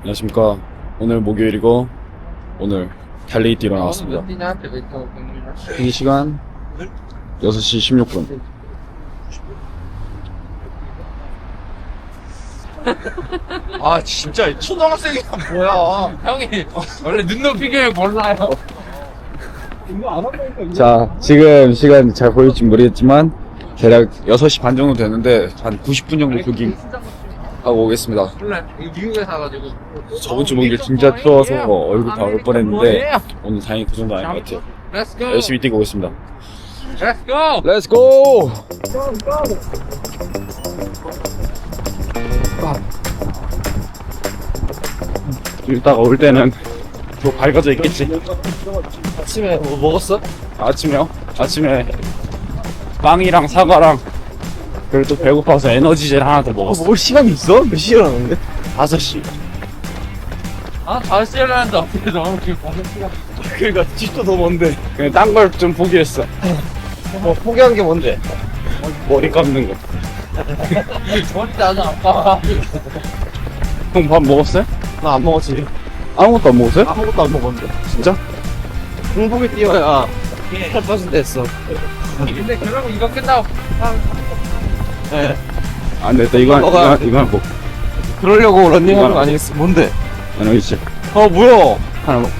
안녕하십니까. 오늘 목요일이고, 오늘 달리기 뛰러 나왔습니다. 이 시간 6시 16분. 아 진짜 초등학생이야 뭐야 형이 원래 눈높이 교육 몰라요. 자, 지금 시간 잘 보일지 모르겠지만, 대략 6시 반 정도 됐는데, 한 90분 정도 조깅 하고 오겠습니다. 몰라. 미국에 사가지고. 저번 주 목요일 진짜 추워서 얼굴 다 얼 뻔했는데, 오늘 다행히 그 정도 아닌 것 같아요. Let's go. 열심히 뛰고 오겠습니다. Let's go. Let's go! 이따가 올 때는 또 밝아져 있겠지. 아침에 뭐 먹었어? 아침에요? 아침에 빵이랑 사과랑 그리고 또 배고파서 에너지젤 하나 더 먹었어. 먹을 시간이 있어? 몇 시에 일어났는데? 5시. 아, 다시 일어났는데 어떻게 너무 지금 먹는 시간. 그러니까 집도 더 먼데 그냥 딴 걸 좀 포기했어. 뭐 포기한 게 뭔데? 머리 감는 거. 머리 나도 아파. 형밥 먹었어요? 나 안 먹었지 아무것도 안 먹었어요? 아무것도 안 먹었는데 진짜? 공복에 뛰어야 살 빠진다 했어 근데 그러고 이거 끝나고 예안 됐다. 이거, 한- 이거, 이거 먹. 그러려고 런닝하는 거 아니겠어? 뭔데? 하나 있지. 아 뭐야 하나 먹.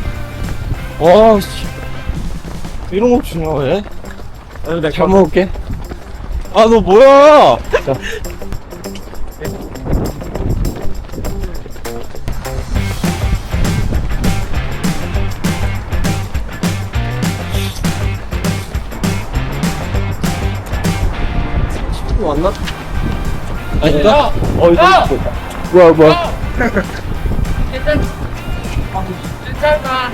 와 씨 이런 거 중요해? 잘 먹을게. 아 너 뭐야 아닌가? 어, 이거. 야! 뭐야, 뭐야. 괜찮. 괜찮아.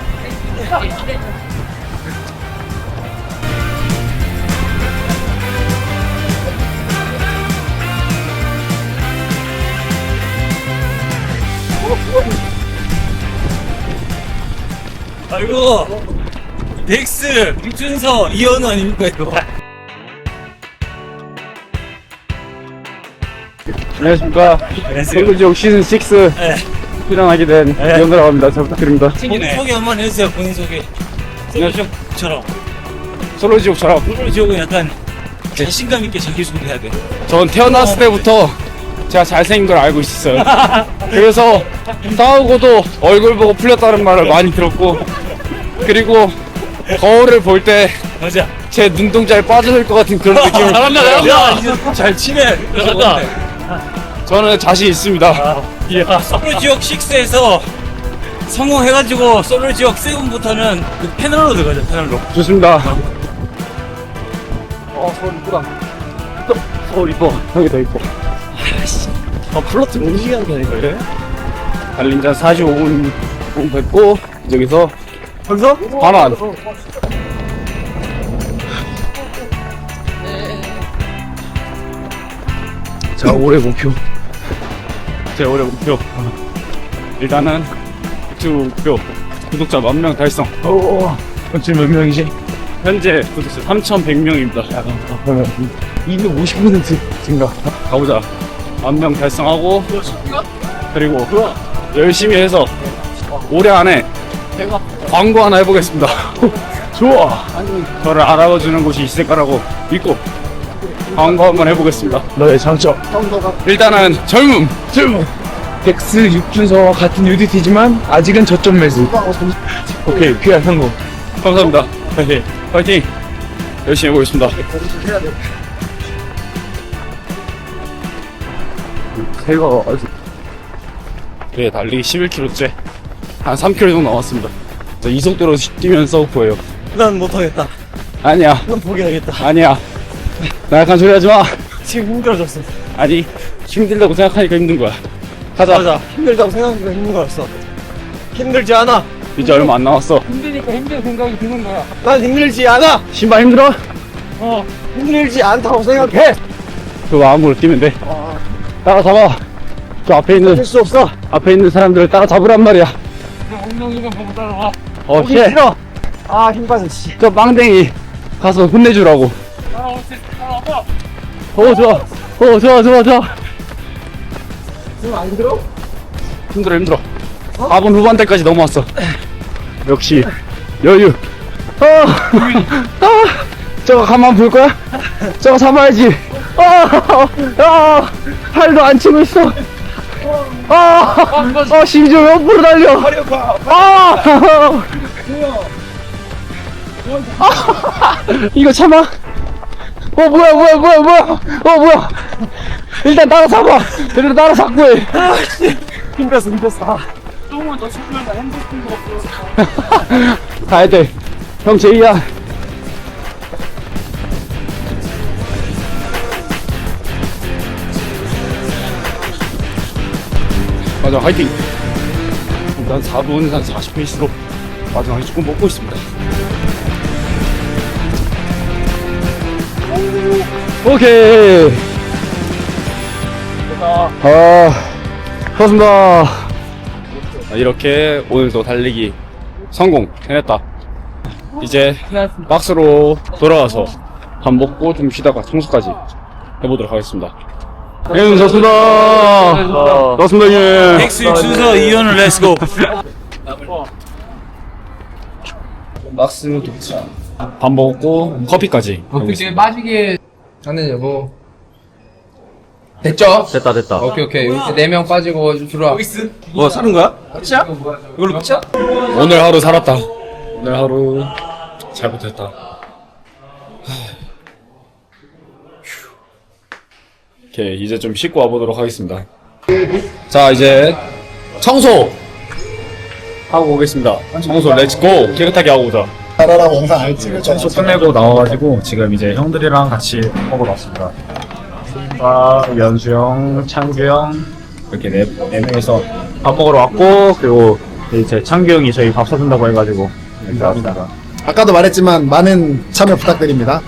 아이고 덱스 이준서 이현우 아닙니까 이거 안녕하십니까. 안녕하세요 서울지역 시즌 6 네. 출연하게 된 네. 이현우라고 합니다. 잘 부탁드립니다. 본인 소개 한 번 해주세요 본인 소개 솔로지옥처럼. 오늘 지옥은 약간 자신감 있게 자기 소개해야 돼 전 태어났을 때부터 제가 잘생긴 걸 알고 있었어요. 그래서 싸우고도 얼굴 보고 풀렸다는 말을 많이 들었고, 그리고 거울을 볼 때 제 맞아 눈동자에 빠져들 것 같은 그런 느낌을 잘한다. 잘한다 이제 잘 치네 잘한다 저는 자신 있습니다. 아, 이야 소울지옥 6에서 성공해가지고 소울지옥 7부터는 그 패널로 들어가자 패널로 좋습니다. 어, 서울 이쁘다. 서울 이뻐. 형이 더 이뻐. 아 플러트 몇 시간 되니까 이래? 달린 지 45분 됐고, 여기서 벌써? 바로 안. 자, 올해 목표. 제 올해 목표. 일단은 유튜브 목표. 구독자 만 명 달성. 오 지금 몇 명이지? 현재 구독자 3,100명입니다. 그러면 250% 증가 가보자. 만 명 달성하고, 그리고 열심히 해서 올해 안에 광고 하나 해보겠습니다. 좋아. 저를 알아봐주는 곳이 있을 거라고 믿고 광고 한번 해보겠습니다. 너의 장점 일단은 젊음. 좀 덱스 육준서와 같은 UDT지만 아직은 저점 매수 오케이 PR 성공 감사합니다. 파이팅. 파이팅. 열심히 해보겠습니다. 새가 아직 네, 달리기 11km째 한 3km 정도 남았습니다. 자, 이 속도로 뛰면 서브포예요. 난 못하겠다 아니야, 난 포기하겠다 아니야. 나약한 소리 하지 마. 지금 힘들어졌어 아니, 힘들다고 생각하니까 힘든 거야. 가자. 맞아 힘들다고 생각하니까 힘든 거였어 힘들지 않아 이제 얼마 안 남았어. 힘드니까 힘든 생각이 드는 거야. 난 힘들지 않아 신발 힘들어? 어. 힘들지 않다고 생각해 그 마음으로 뛰면 돼. 따라잡아. 저 앞에 있는, 할수 없어 앞에 있는 사람들을 따라잡으란 말이야. 엉덩이만 보고 따라와. 어. 싫어 아 힘 빠져 씨 저 빵댕이 가서 혼내주라고. 따라올 수 있어. 따라와. 어, 좋아. 어, 좋아, 좋아, 좋아. 지금 안 힘들어? 힘들어, 힘들어. 4분 후반대까지 넘어왔어. 역시 여유. 아, 아, 저거 가만 볼 거야? 저거 잡아야지. 아, 아, 팔도 안 치고 있어. 아, 아, 심지어 옆으로 달려. 아, 아, 이거 참아. 어 뭐야 뭐야 뭐야 뭐야? 어 뭐야? 일단 따라 잡아. 일단 따라 잡고 해. 힘들었어 힘들었어. 조금만 더 치면 나 핸드폰 없어. 가야 돼형 제이야. 맞아 화이팅. 일단 4분 한 40페이스로 마지막에 조금 먹고 있습니다 오케이. 아, 고맙습니다. 이렇게 오늘도 달리기 성공 해냈다. 이제 박스로 돌아와서 밥 먹고 좀 쉬다가 청소까지 해보도록 하겠습니다. 예, 좋습니다. 좋습니다, 예. 엑스 순서 이현을 렛츠고 박스 도착. 밥 먹고 커피까지. 이제 빠지게 하는 여보. 됐죠? 됐다 됐다 오케이 오케이 이렇게 네 명 빠지고 들어와. 뭐 사는 거야? 끝이야? 이걸로 끝이야? 오늘 하루 살았다. 오늘 하루 잘. 하. 휴. 오케이 이제 좀 씻고 와보도록 하겠습니다. 자 이제 청소 하고 오겠습니다. 청소 렛츠고 깨끗하게 하고 오자. 나라랑 영상 안 찍을 청소 끝내고 나와가지고 지금 이제 형들이랑 같이 먹으러 왔습니다. 아, 연수 형, 창규 형 이렇게 네, 네 명이서 밥 먹으러 왔고 그리고 이제 창규 형이 저희 밥 사준다고 해가지고 왔습니다. 아까도 말했지만 많은 참여 부탁드립니다.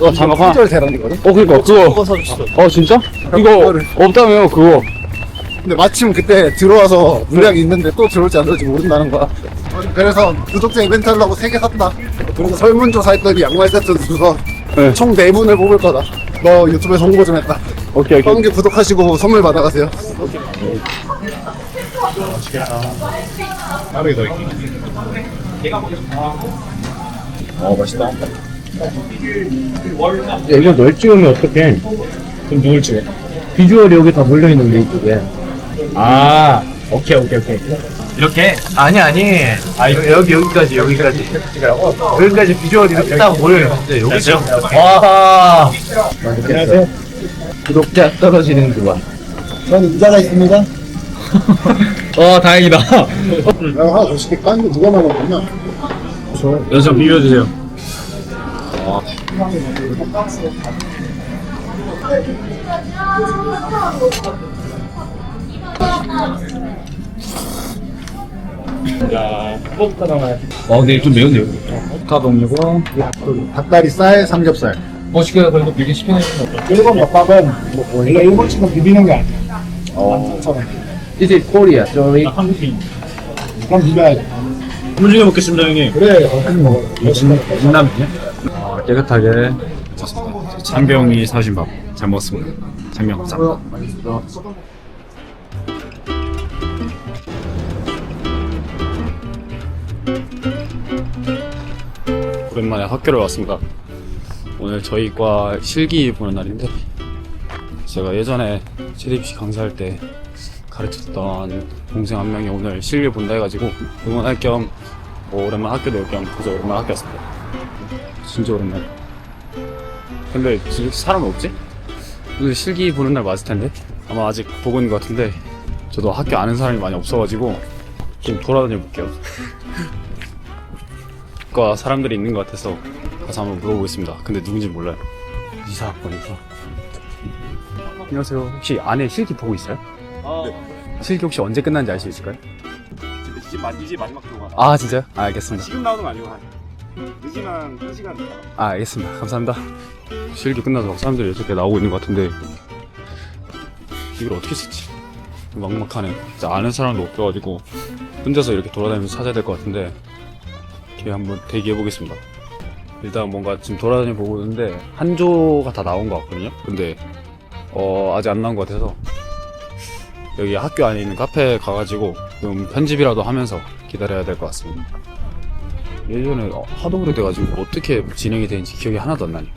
어 잠깐만. 절 대란이거든. 어 그니까 그거. 어 진짜? 이거 없다며요 그거. 근데 마침 그때 들어와서 물량이 있는데 또 들어올지 안 들어올지 모른다는 거야. 그래서 구독자 이벤트 하려고 3개 샀다. 그래서 설문조사 했더니 양말 세트 주서 네. 총 4분을 뽑을 거다. 너 유튜브에 서 홍보 좀 했다. 오케이 오케이. 성기 구독하시고 선물 받아가세요. 어 맛있다. 야, 이거 널 찍으면 어떡해. 그럼 누굴 찍어? 비주얼이 여기 다 몰려있는데, 이쪽에. 아 오케이 오케이 오케이. 이렇게? 아니, 아니. 아, 여기, 여기까지, 여기까지. 여기까지 비주얼이 이렇게 딱 모여 있는데, 여기 됐죠? 와. 안녕하세요. 구독자 떨어지는 그만. 저는 이자가 있습니다. 어 다행이다. 내가 하나 더 시킬까? 근데 누가 말하냐? 연수 비벼주세요. 어 근데 좀 매운데요? 카동이고 닭다리 살, 삼겹살. 멋있게 그래도 미리 시켜내. 일본 덮밥은 뭐, 원래 일본처럼 비비는 게 아니야. 어. This is Korea, sorry. 그럼 비벼야지. 한중에 먹겠습니다 형님. 그래, 어떻게 먹어. 진남이냐? 아, 깨끗하게 형이 사신 밥 잘 먹었습니다. 장면 감사합니다. 만에 학교를 왔습니다. 오늘 저희 과 실기 보는 날인데 제가 예전에 JDBC 강사할 때 가르쳤던 동생 한 명이 오늘 실기 본다 해가지고 응원할 겸 뭐 오랜만에 학교도 올겸 그저 오랜만에 학교 왔습니다. 진짜 오랜만에. 근데 지금 사람 없지? 오늘 실기 보는 날 맞을 텐데 아마 아직 보고 있는 것 같은데 저도 학교 아는 사람이 많이 없어가지고 좀 돌아다녀 볼게요. 과 사람들이 있는 것 같아서 가서 한번 물어보겠습니다. 근데 누군지 몰라요. 이사학번이서. 안녕하세요. 혹시 안에 실기 보고 있어요? 실기 혹시 언제 끝난지 알 수 있을까요? 이제, 마, 이제 마지막 조가 아 진짜요? 아, 알겠습니다. 지금 나오는 거 아니고 한 늦으면 1시간 있다가 아 알겠습니다. 감사합니다. 실기 끝나서 막 사람들이 이렇게 나오고 있는 것 같은데 이걸 어떻게 쓰지? 막막하네. 진짜 아는 사람도 없어가지고 혼자서 이렇게 돌아다니면서 찾아야 될 것 같은데 이렇게 한번 대기해 보겠습니다. 일단 뭔가 지금 돌아다니 보고 있는데 한 조가 다 나온 것 같거든요. 근데 어 아직 안 나온 것 같아서 여기 학교 안에 있는 카페에 가가지고 좀 편집이라도 하면서 기다려야 될 것 같습니다. 예전에 어, 하도 오래돼가지고 어떻게 진행이 되는지 기억이 하나도 안 나네요.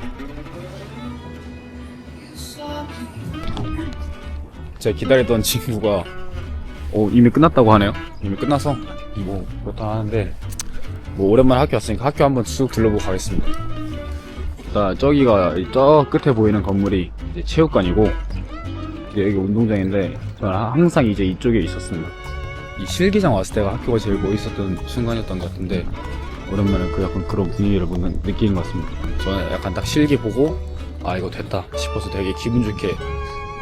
제가 기다리던 친구가 어, 이미 끝났다고 하네요. 이미 끝나서 뭐 그렇다 하는데 뭐 오랜만에 학교 왔으니까 학교 한번 쭉 둘러보고 가겠습니다. 일단 저기가 이저 끝에 보이는 건물이 이제 체육관이고 이제 여기 운동장인데 저는 항상 이제 이쪽에 있었습니다. 이 실기장 왔을 때가 학교가 제일 멋있었던 순간이었던 것 같은데 오랜만에 그 약간 그런 분위기를 보는 느끼는 것 같습니다. 저는 약간 딱 실기 보고 아 이거 됐다 싶어서 되게 기분 좋게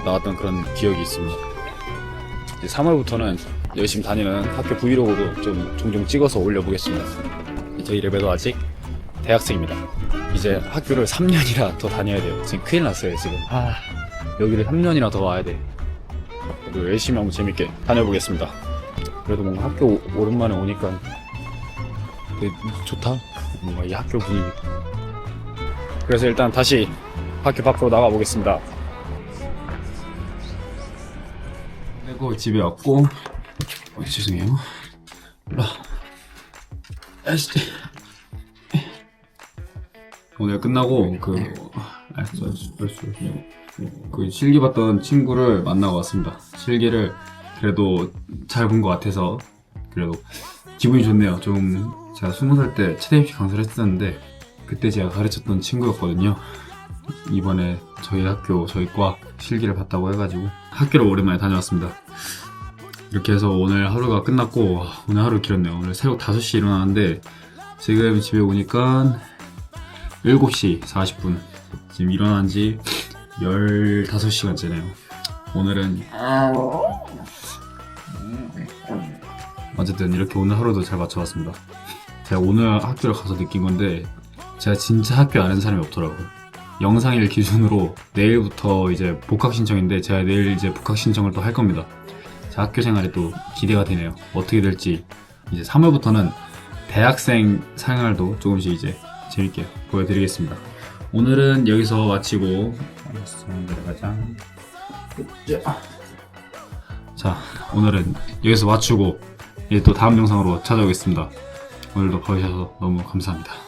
나왔던 그런 기억이 있습니다. 이제 3월부터는 열심히 다니는 학교 브이로그도 좀 종종 찍어서 올려보겠습니다. 저희 레벨도 아직 대학생입니다. 이제 학교를 3년이나 더 다녀야 돼요. 지금 큰일 났어요, 지금. 아, 여기를 3년이나 더 와야 돼. 그래도 열심히 한번 재밌게 다녀보겠습니다. 그래도 뭔가 학교 오- 오랜만에 오니까 되게 좋다? 뭔가 이 학교 분위기. 그래서 일단 다시 학교 밖으로 나가보겠습니다. 그리고 집에 왔고, 어, 죄송해요. 올라. 아이씨. 오늘 끝나고 그 저, 저, 그 실기 봤던 친구를 만나고 왔습니다. 실기를 그래도 잘 본 것 같아서 그래도 기분이 좋네요. 좀 제가 스무 살때 체대 입시 강사를 했었는데 그때 제가 가르쳤던 친구였거든요. 이번에 저희 학교 저희 과 실기를 봤다고 해가지고 학교를 오랜만에 다녀왔습니다. 이렇게 해서 오늘 하루가 끝났고 와, 오늘 하루 길었네요. 오늘 새벽 5시에 일어났는데 지금 집에 오니까 7시 40분. 지금 일어난 지 15시간째네요. 오늘은 어쨌든 이렇게 오늘 하루도 잘 맞춰봤습니다. 제가 오늘 학교를 가서 느낀 건데 제가 진짜 학교 아는 사람이 없더라고요. 영상일 기준으로 내일부터 이제 복학 신청인데 제가 내일 이제 복학 신청을 또 할 겁니다. 제 학교 생활이 또 기대가 되네요. 어떻게 될지 이제 3월부터는 대학생 생활도 조금씩 이제 재밌게 보여드리겠습니다. 오늘은 여기서 마치고 내려가자. 자, 오늘은 여기서 마치고 이제 또 다음 영상으로 찾아오겠습니다. 오늘도 봐주셔서 너무 감사합니다.